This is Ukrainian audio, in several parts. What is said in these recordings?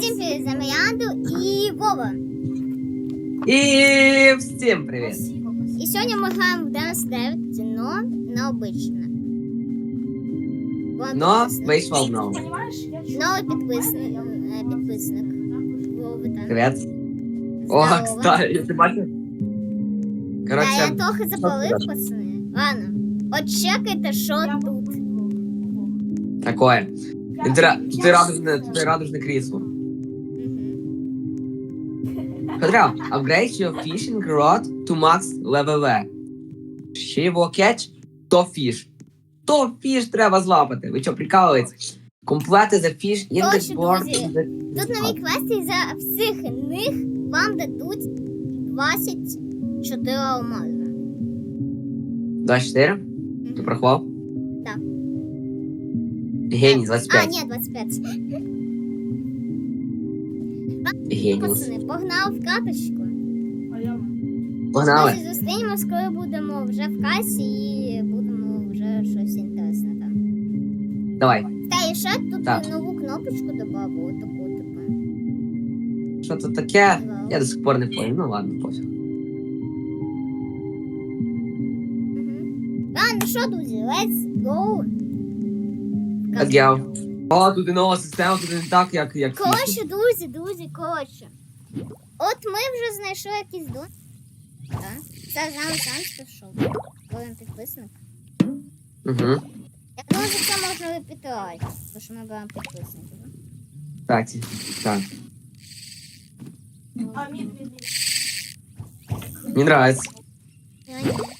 Всім привіт, з вами Янду і Вова. І всім привіт! Спасибо, спасибо. І сьогодні ми граємо в 99, но на обичне. Вам Но підписник. вийшло Ты знову. понимаешь, я чувствую, Новий как підписник. Ваня, я- е, підписник. Вова, так. Привіт. О, Здорово. кстати, ти бачиш? Та я Коротше, трохи запалив, пацани. Ладно. От чекайте, що Я тут. такое. Я- Ти, ра- я ти радужне, слышала. ти радужне крісло. Мгм. Upgrade your fishing rod to max level. She will catch to fish. То fish треба злапати. Ви що, прикалуєтесь? Complete the fish in the board. Тут нові квести, і за всіх них вам дадуть 24 алмази. 24? Ти порахував? Так. Геній, А, 25. ні, 25. Геніус. Пацани, погнав в каточку. А Погнали. Друзі, зустрінемось, коли будемо вже в касі і будемо вже щось інтересне там. Давай. Та і ще тут Так. нову кнопочку додав, отаку, типу. Що це таке? Я до сих пор не понял. Ну ладно, пофіг. Мгм. Ладно, що, друзі, let's go. Let's go. О, тут і нова система, тут не так, як, як Коротше, друзі, друзі, коротше. От ми вже знайшли якийсь дом. Так. Це з нами сам пішов. Кожен підписник. Угу. Я думаю, що це можна випітувати, тому що ми беремо підписників. Так, так. Мені нравится. Я.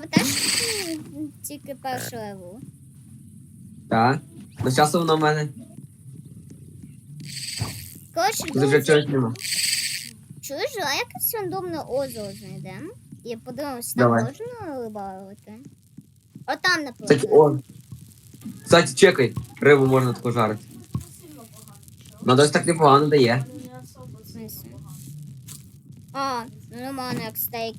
Це м, тільки перший левел? Так. Ну зараз воно в мене. Коротше, Тут вже чогось нема. чуєш, а якось рандомне озеро знайдемо? І подивимось, там Давай. можна рибалити? Отам, Кстати, наприклад. о. Кстати, чекай. Рибу можна таку жарити. Ну досить так непогано дає. Не особо сильно погано. А, ну нормально, як стейк,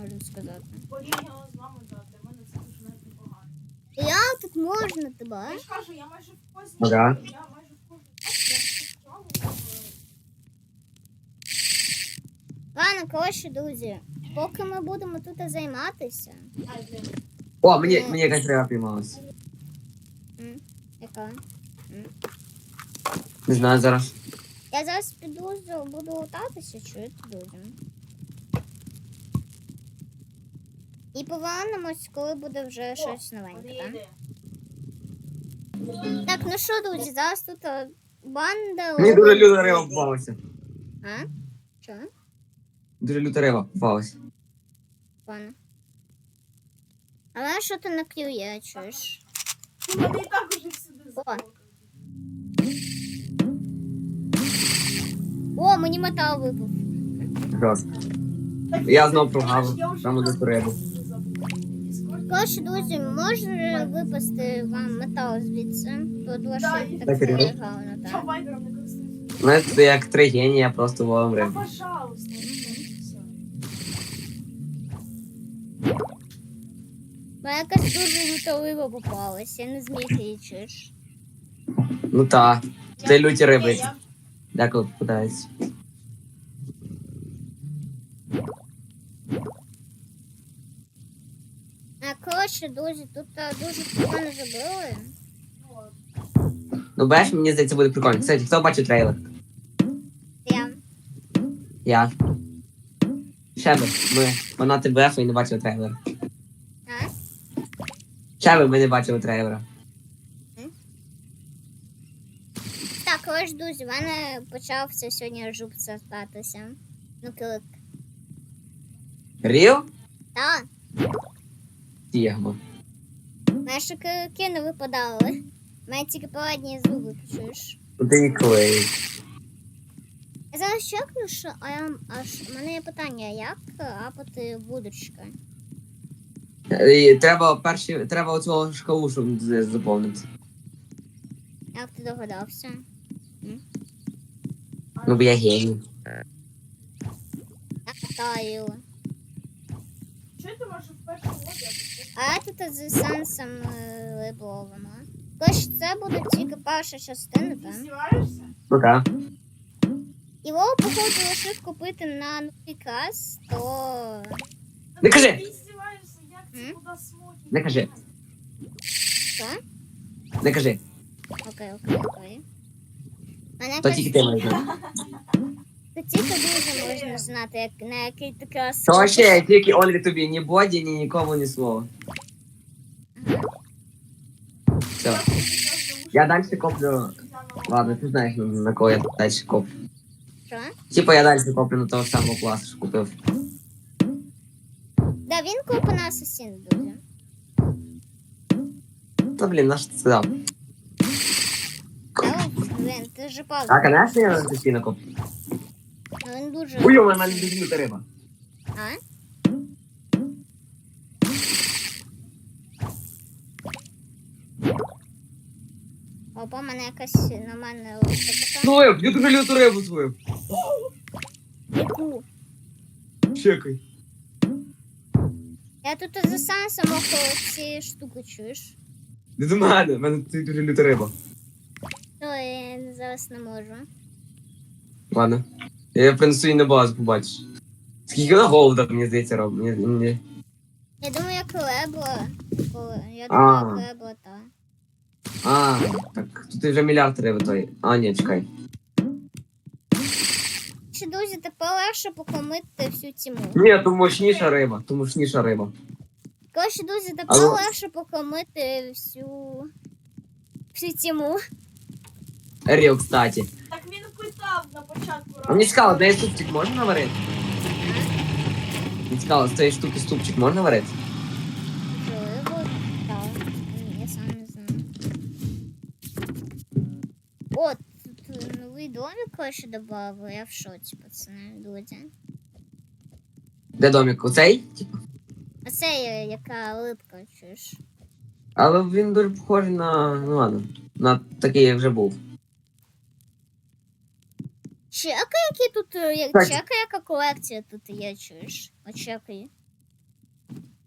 можна сказати. Порівняно з вами, так, для мене це дуже навіть непогано. Як тут можна тебе? Я ж кажу, я майже в кожній... Ага. Я майже в кожній... Я спочатку, Ладно, коротше, друзі, поки ми будемо тут займатися. О, мені, мені якась риба піймалась. М, Яка? Не знаю зараз. Я зараз піду з- буду лутатися, чуєте, друзі. І повернемось, коли буде вже щось новеньке, так? Так, ну що, друзі, зараз тут е, банда. Мені дуже люта риба попалася. А? Що? Дуже люта риба попалася. Пане. Але що ти не клює, чуєш? Ну, так уже всюди О. О, мені метал випав. Так, Я знов прогавив вже до рибу. Коротше, друзі, може випасти вам метал звідси. Тут лише і- так Так, буде Ірина. Я так? не користуюсь. Знаєте, це як три генія, просто ловим рибу. пожалуйста. Все. Мене якась дуже люта попалась, я не зміг її. Ну та. Це люті риби. Я- Деколи. Коротше, друзі, тут а, дуже прикольно забили. От. Ну, бачиш, мені здається, буде прикольно. Кстати, хто бачив трейлер? Я. Я. Ще би, ми фанати БФ і не бачили трейлера. А? Ще би ми не бачили трейлера. Так, коротше, друзі, в мене почався сьогодні жук статися. Ну, клик. Ріл? Так, Мене ще килики не випадали. Мене тільки передні зуби, чуєш. Ти клей. Я зараз чекну, що а я, аж у мене є питання, як апати вудочка? І Треба перші, треба оцього шкалу, щоб з- заповнити. Як ти догадався? Ну, бо я геній. Я питаю. А тут з сенсом е, либовимо. Тож це буде тільки перша частина, так? Ну так. І походу, лишив купити на новий кас, то Не кажи. Це? Не кажи. що? Не кажи. Окей, окей, окей. Мене То тільки ти маєш тільки дуже можна знати, як, на який ти кас. То ще тільки Ольги тобі, ні Боді, ні нікому, ні слова. Все. Я далі коплю. Ладно, ти знаєш, на- на кого я далі коплю. Що? Типа я далі коплю на того самого класу, що купив. Да, він купив на асасін дуже. Та блін, наш ти сказав. Блин, ти ж пав. А, конечно, я постійно коплю. Ну він дуже. У мене дуже люта. А? Опа, мене якась на мене. Зловив, я дуже люту рибу зловив. Яку? Чекай. Я тут за сенсом около цієї штуки чуєш. Не до мене, в мене тут дуже люта риба. То я зараз не можу. Ладно. Я на базу, побачиш. Скільки вона голода, мені здається, робить. Я думаю, як лебла. Я думаю, як лебла, та. А, так, тут вже мільярд риби той. А, ні, чекай. Чи друзі, тепер легше покомити всю тіму. Ні, то мощніша риба, то мощніша риба. Коротше, друзі, тепер Алло. легше покомити всю всю тіму. Ріо, кстати. Так він питав на початку А мені цікаво, де ступчик можна наварити? Мені цікаво, з цієї штуки ступчик можна варити? Можливо, так. Я сам не знаю. О, тут е, новий домик додали. Я в шоці, пацани, друзі. Де домик? Оцей? Типа. А це є яка липка, чуєш? Але він дуже похожий на. Ну ладно. На такий, як вже був. Чекай, які тут е, як Так. чекай, яка колекція тут є, чуєш? Очекай.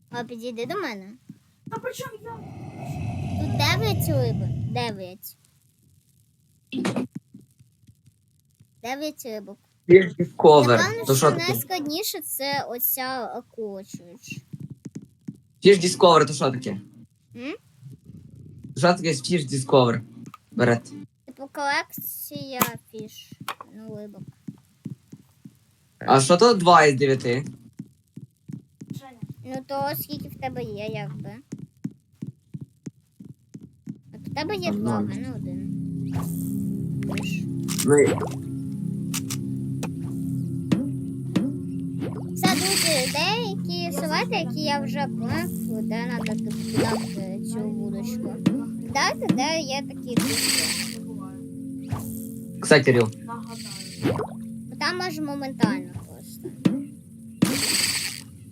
А підійди до мене. Та при чому я? Тут дев'ять риби. Дев'ять. Дев'ять рибок. Ковер. Напевно, що що найскладніше це оця акула, чуєш. Фіш Discover, то що таке? М? Що таке Фіш Discover? Берет. Типу колекція фіш. Ну, рибок. А що то 2 із 9? Ну то скільки в тебе є, якби. От в тебе є два, в мене один. Ну, і- Це дуже деякі салати, які я вже плив, де треба кидати цю вудочку. Дайте, де є такі фішки. Кстати, Ріл. Бо Там може моментально просто.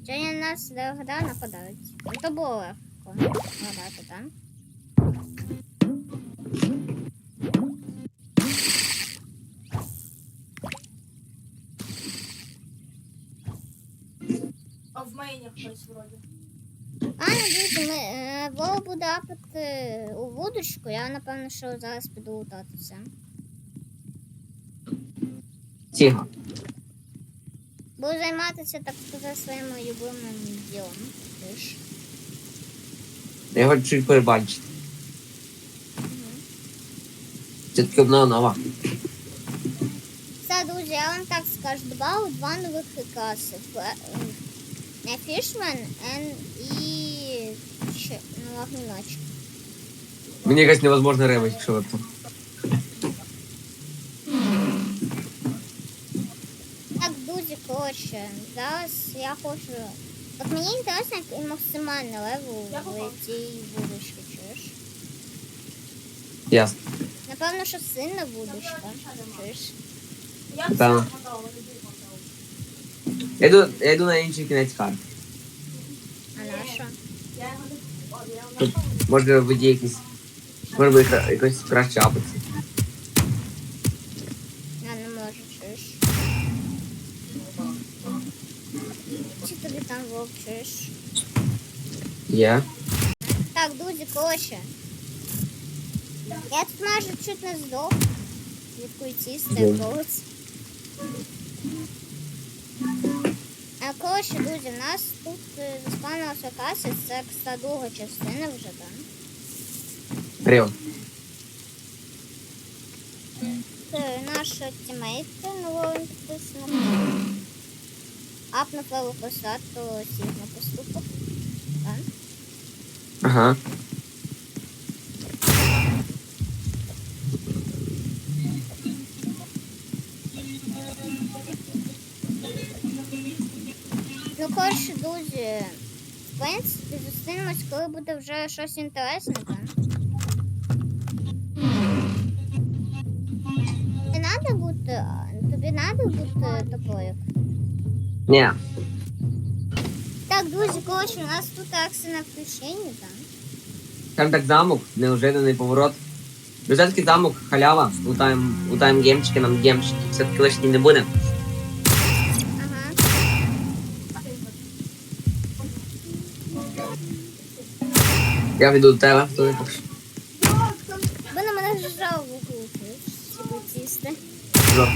Сьогодні нас де нападають. Ну, То було легко гадати, так? А в мейні хтось вроді. А, ну дивіться, ми е, Вова буде апати у вудочку, я напевно, що зараз піду лутатися. Тихо. Буду займатися, так сказати, своїм улюбленим ділом. Ж. Я хочу чуть перебачити. Це таке обнова нова. Все, друзі, я вам так скажу, додали два нових класи. Ем, Не фішмен ен і ще ну, огнівач. Мені якась невозможна риба, якщо ви тут. Так, друзі, коротше, зараз я хочу. От мені інтересно, як і максимальний левел в цій вудочці, чуєш? Ясно. Напевно, що сильна вудочка. Чуєш? Я Та. все мотав, вони мотав. Я йду, я йду на інший кінець карти. А на що? Тут. Може в воді. Може бути якось краще апеться. Є. Так, друзі, коротше. Я тут майже чуть не здох. Від культіста Добре. якогось. А коротше, друзі, в нас тут е, заспавнилася каса, це кста друга частина вже, так? Ріо. Це наша тімейка, нового підписана. Апнув леву посад, то сігма поступок. Ага. Ну, коротше, друзі, в принципі, зустрінемось, коли буде вже щось інтересне, так? Не треба бути, тобі треба бути такою. Ні. Так, друзі, коротше, у нас тут акція на включенні, так? Там так замок, неожиданний поворот. Бюджетський замок, халява. У тайм, у тайм геймчики нам геймчики все-таки лишній не буде. Ага. Я піду до тебе, хто не хоче. Ви на мене в углу, сібутісти. Жо.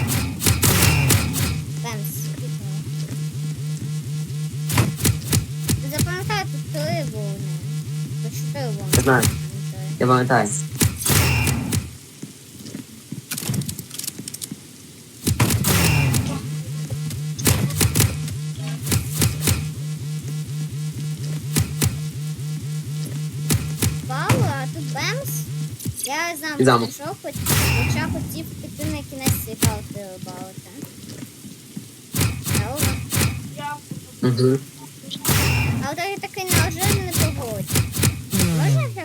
Знаю. Я пам'ятаю. Вау, а тут Бемс. Я замок І замок. знайшов, хоч, хоча хотів піти на кінець карти рибалити. Я Угу. А от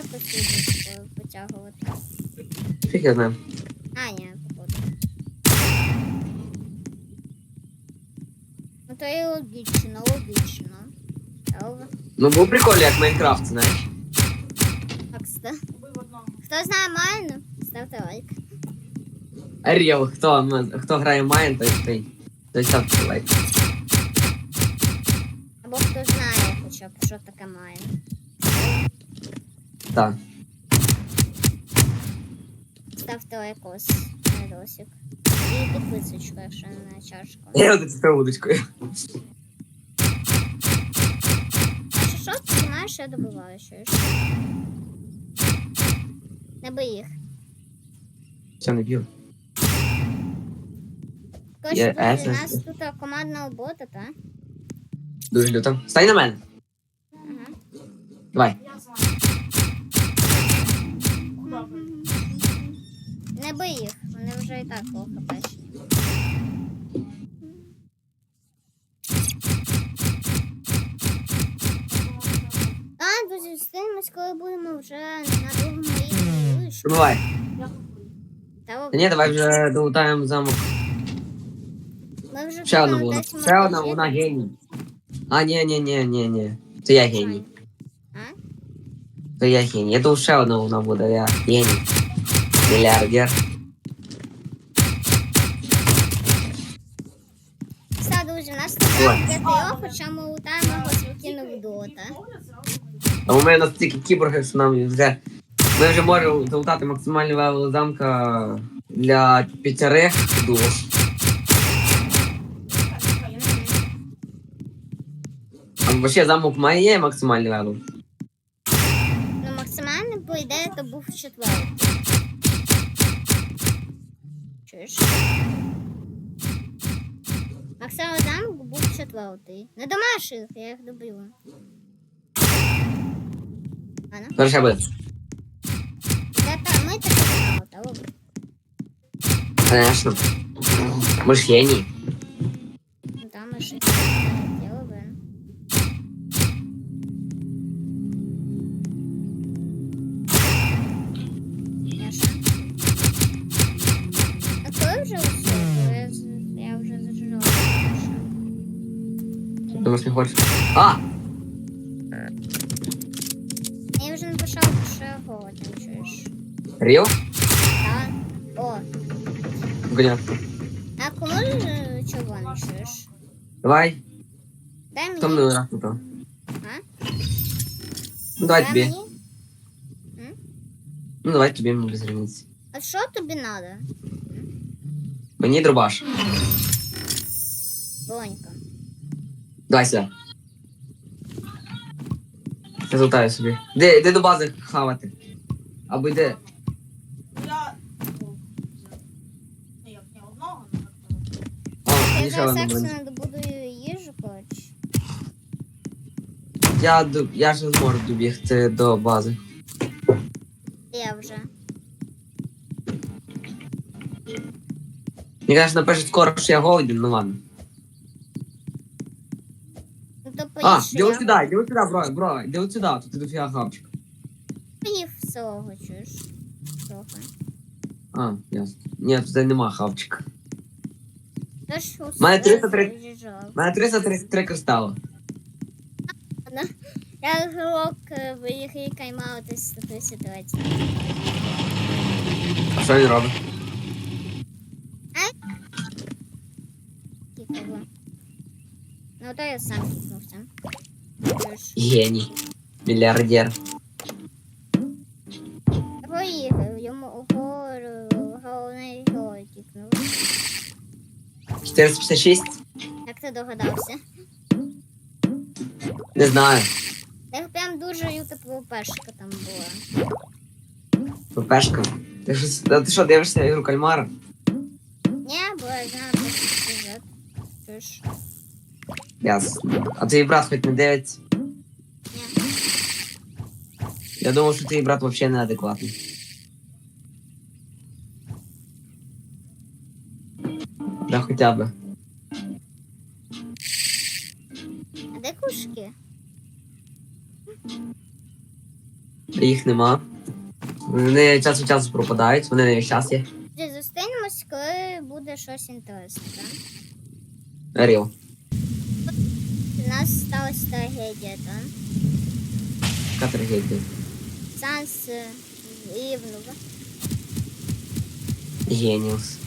Можна якось відео потягувати? Фіг я знаю. А, ні, походу. Ну то і логічно, логічно. Добре. Ну був прикольно, як Майнкрафт, знаєш. Так, ста. убив одного. Хто знає Майну, ставте лайк. Ріо, хто, м- хто грає Майн, той той. Той ставте лайк. Так. Ставте лайкос на досік. І підписочку, якщо на чашку. Я от це удочкою. Що ти знаєш, я добиваю чуєш? Не бий їх. Все, не б'ю. Коротше, Є друзі, у есенс. нас тут командна робота, так? Дуже люто. Стань на мене. Ага. Давай. Не бий їх, вони вже і так плохо печені. А, друзі, зустрінемось, коли будемо вже на другому рівні. Тут. Та Та ні, давай вже долутаємо замок. ми вже Ще одна на вона. Ще одна, вона геній. А, ні, ні, ні, ні, ні. То я геній. А? То я геній. Я думав, ще одна вона буде, я геній. Мільярдер. Все, друзі, у нас Ой. ГТО, хоча ми лутаємо його спокійно в дота. А у мене настільки кіборги, що нам вже. Ми вже можемо долутати максимальний левел замка для п'ятерих дуо. А взагалі замок має максимальний левел. Ну, максимальний, по ідеї, то був четвертий. Чуєш? Максимальний замок був четвертий. Не домаш їх, я їх добила. Ано? Зараз ще буде. Та, та, ми таке знали, та ладно. Конечно. Ми ж геній. Ну там ми Думаєш, не хочеш? А! Я вже не почав ще голодом, чуєш? Ріо? Так. О, Конечно. а кому ж червоний чуєш? Давай. Дай Хто мені. мене раз тут? А? Ну давай Це тобі. мені? Ну давай тобі мені без різниці. А що тобі треба? Мені дробаш. Бонька. Давай сюди. Я золотаю собі. Де, йди до бази хавати. Або йди. Я. О, як не одного, ну так. О, Я ще зараз одну бронзу. екстра добудую їжу, коротше. Я, ду- я ж зможу добігти до бази. Я вже. Мені кажуть, напишуть скоро, що я голоден, ну ладно. Ну то А, поїж, що іди я от сюди, іди от сюди, бро, бро, іди от сюди, тут дофіга хавчик. поїв свого, чуєш? Трохи. А, ясно. Ні, тут нема хавчика. Тож у Мене себе 330. заїжджав. У мене 333 кристали. Я грок виїхав каймаути 133. А що він робить? Ну то я сам кікнувся. Чуєш? Геній. Мільярдер. Поїхав, йому гору, головний гол кікнув. 456? Як ти догадався? Не знаю. Так прям дуже юта пешка там була. ППшка. Ти що, ти що дивишся ігру кальмара? Ні, бо я знаю просто сюжет. Чуєш? Ясно. А твій брат хоч не дивиться? Я думав, що твій брат взагалі неадекватний. Да хоча б. А де кушки? Їх нема. Вони час від часу пропадають, вони не час є. Зустрінемось, коли буде щось інтересне, так? Ріл. У нас сталася трагедія, так? Трагедія. Санс рівнув. Геніус.